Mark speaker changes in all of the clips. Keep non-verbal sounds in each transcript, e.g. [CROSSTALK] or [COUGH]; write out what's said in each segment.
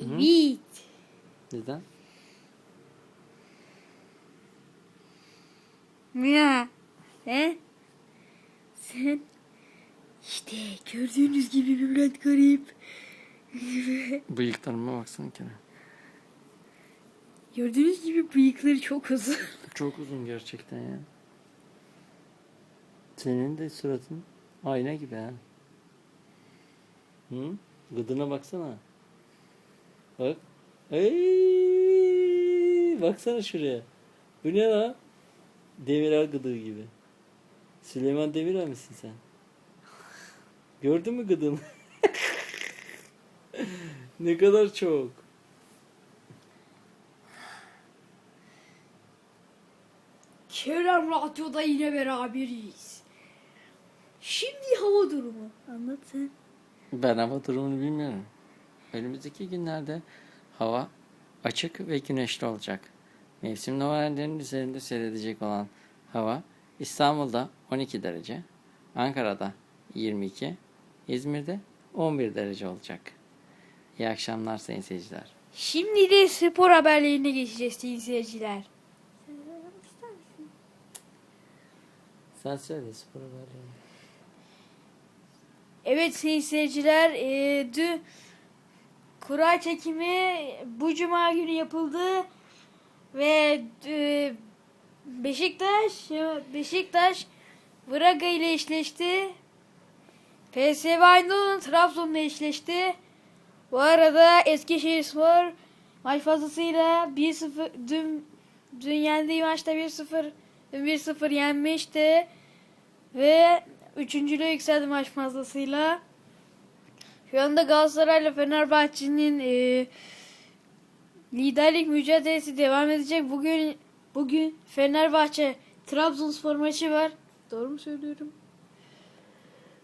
Speaker 1: Evet.
Speaker 2: Neden?
Speaker 1: Ya. Sen? Sen? İşte gördüğünüz gibi Bülent Garip. [LAUGHS]
Speaker 2: Bıyıklarıma baksana Kerem.
Speaker 1: Gördüğünüz gibi bıyıkları çok uzun. [LAUGHS]
Speaker 2: Çok uzun gerçekten ya. Senin de suratın ayna gibi ha. Hı? Gıdına baksana. Bak. Ey, baksana şuraya. Bu ne la? Demirel gıdığı gibi. Süleyman Demirel misin sen? Gördün mü gıdığını? [LAUGHS] ne kadar çok.
Speaker 1: Kerem Radyo'da yine beraberiz. Şimdi hava durumu. Anlat sen.
Speaker 2: Ben hava durumunu bilmiyorum. Önümüzdeki günlerde hava açık ve güneşli olacak. Mevsim novellerinin üzerinde seyredecek olan hava İstanbul'da 12 derece, Ankara'da 22, İzmir'de 11 derece olacak. İyi akşamlar sayın seyirciler.
Speaker 1: Şimdi de spor haberlerine geçeceğiz sayın seyirciler.
Speaker 2: Sen söyle spor haberlerini.
Speaker 1: Evet sayın seyirciler, e, dün kura çekimi bu cuma günü yapıldı ve e, Beşiktaş Beşiktaş Braga ile eşleşti. PSV Eindhoven Trabzon'la eşleşti. Bu arada Eskişehirspor maç fazlasıyla 1-0 dün dün yendiği maçta 1-0 1-0 yenmişti ve üçüncülüğe yükseldi maç fazlasıyla. Şu anda Galatasaray'la Fenerbahçe'nin e, liderlik mücadelesi devam edecek. Bugün bugün Fenerbahçe Trabzonspor maçı var. Doğru mu söylüyorum?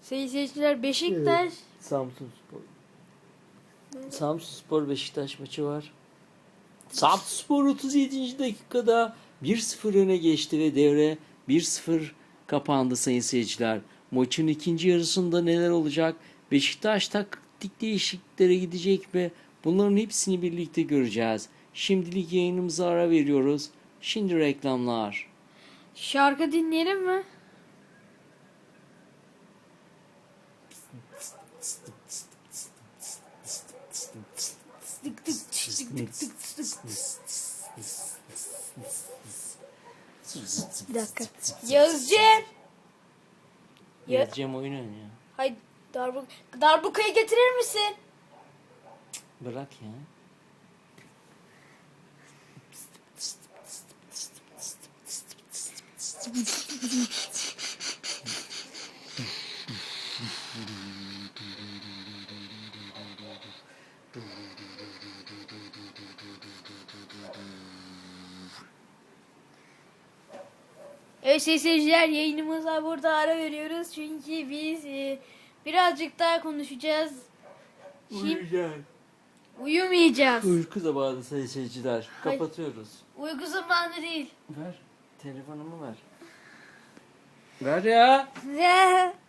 Speaker 1: Sayın seyirciler Beşiktaş
Speaker 2: Samsun Spor. Samsun Spor Beşiktaş maçı var. Samsun Spor 37. dakikada 1-0 öne geçti ve devre 1-0 kapandı sayın seyirciler. Maçın ikinci yarısında neler olacak? Beşiktaş taktik değişikliklere gidecek mi? Bunların hepsini birlikte göreceğiz. Şimdilik yayınımıza ara veriyoruz. Şimdi reklamlar.
Speaker 1: şarkı dinleyelim mi? Bir dakika. Yazcem. Ya-
Speaker 2: Yazacağım oyun oynuyor.
Speaker 1: Hay darbuk darbukayı getirir misin?
Speaker 2: Bırak ya.
Speaker 1: Evet sayın seyirciler yayınımıza burada ara veriyoruz. Çünkü biz e, birazcık daha konuşacağız. Şimdi uyumayacağız.
Speaker 2: Uyku zamanı sayın seyirciler. Kapatıyoruz.
Speaker 1: Uyku zamanı değil.
Speaker 2: Ver. Telefonumu ver. Ver ya.
Speaker 1: Ne?